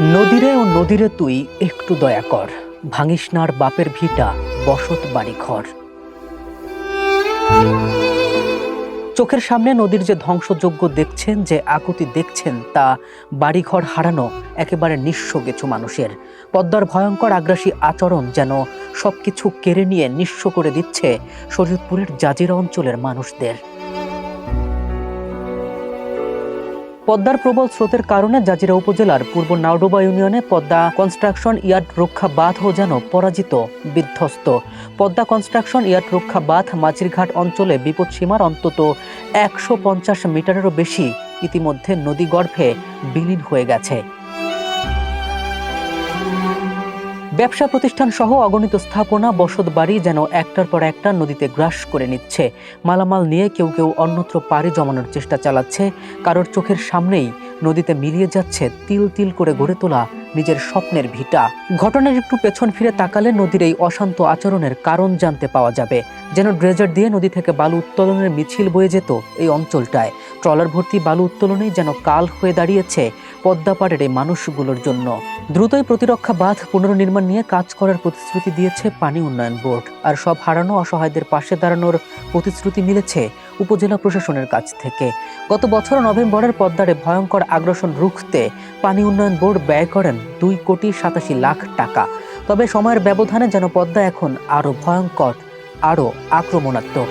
নদীরে ও নদীরে তুই একটু দয়া কর ভাঙিসনার বাপের ভিটা, বসত বাড়ি ঘর। চোখের সামনে নদীর যে ধ্বংসযোগ্য দেখছেন, যে আকুতি দেখছেন, তা বাড়িঘর হারানো একেবারে নিঃস্ব কিছু মানুষের। পদ্মার ভয়ঙ্কর আগ্রাসী আচরণ যেন সবকিছু কেড়ে নিয়ে নিঃস্ব করে দিচ্ছে শরীয়তপুরের জাজিরা অঞ্চলের মানুষদের। পদ্মার প্রবল স্রোতের কারণে জাজিরা উপজেলার পূর্ব নাওডোবা ইউনিয়নে পদ্মা কনস্ট্রাকশন ইয়ার্ড রক্ষা বাঁধও যেন পরাজিত, বিধ্বস্ত। পদ্মা কনস্ট্রাকশন ইয়ার্ড রক্ষা বাঁধ মাঝিরঘাট অঞ্চলে বিপদসীমার অন্তত একশো পঞ্চাশ মিটারেরও বেশি ইতিমধ্যে নদী গর্ভে বিলীন হয়ে গেছে। ব্যবসা প্রতিষ্ঠান সহ অগণিত স্থাপনা, বসত বাড়ি যেন একটার পর একটা নদীতে গ্রাস করে নিচ্ছে। মালামাল নিয়ে কেউ কেউ অন্যত্র পাড়ি জমানোর চেষ্টা চালাচ্ছে। কারোর চোখের সামনেই নদীতে মিলিয়ে যাচ্ছে তিল তিল করে গড়ে তোলা নিজের স্বপ্নের ভিটা। ঘটনার একটু পেছন ফিরে তাকালে নদীর এই অশান্ত আচরণের কারণ জানতে পাওয়া যাবে। যেন ড্রেজার দিয়ে নদী থেকে বালু উত্তোলনের মিছিল বয়ে যেত এই অঞ্চলটায়। ট্রলার ভর্তি বালু উত্তোলনেই যেন কাল হয়ে দাঁড়িয়েছে পদ্মাপাড়ের এই মানুষগুলোর জন্য। দ্রুতই প্রতিরক্ষা বাঁধ পুনর্নির্মাণ নিয়ে কাজ করার প্রতিশ্রুতি দিয়েছে পানি উন্নয়ন বোর্ড। আর সব হারানো অসহায়দের পাশে দাঁড়ানোর প্রতিশ্রুতি মিলেছে উপজেলা প্রশাসনের কাছ থেকে। গত বছর নভেম্বরের পদ্মারে ভয়ঙ্কর আগ্রাসন রুখতে পানি উন্নয়ন বোর্ড ব্যয় করেন দুই কোটি সাতাশি লাখ টাকা। তবে সময়ের ব্যবধানে যেন পদ্মা এখন আরও ভয়ঙ্কর, আরও আক্রমণাত্মক।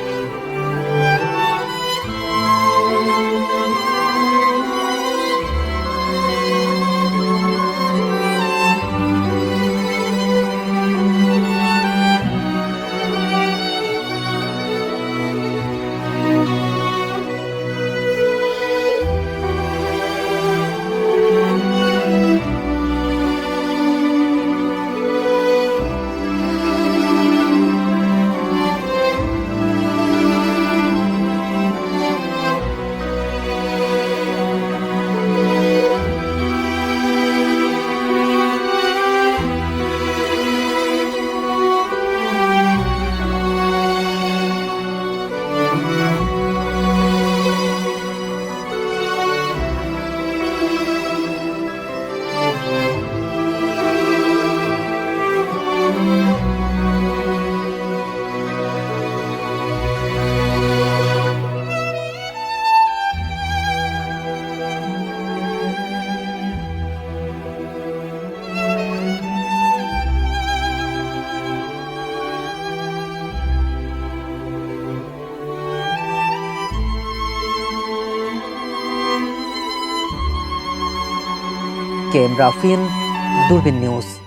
কে? এম রাফিন দূরবীন নিউজ।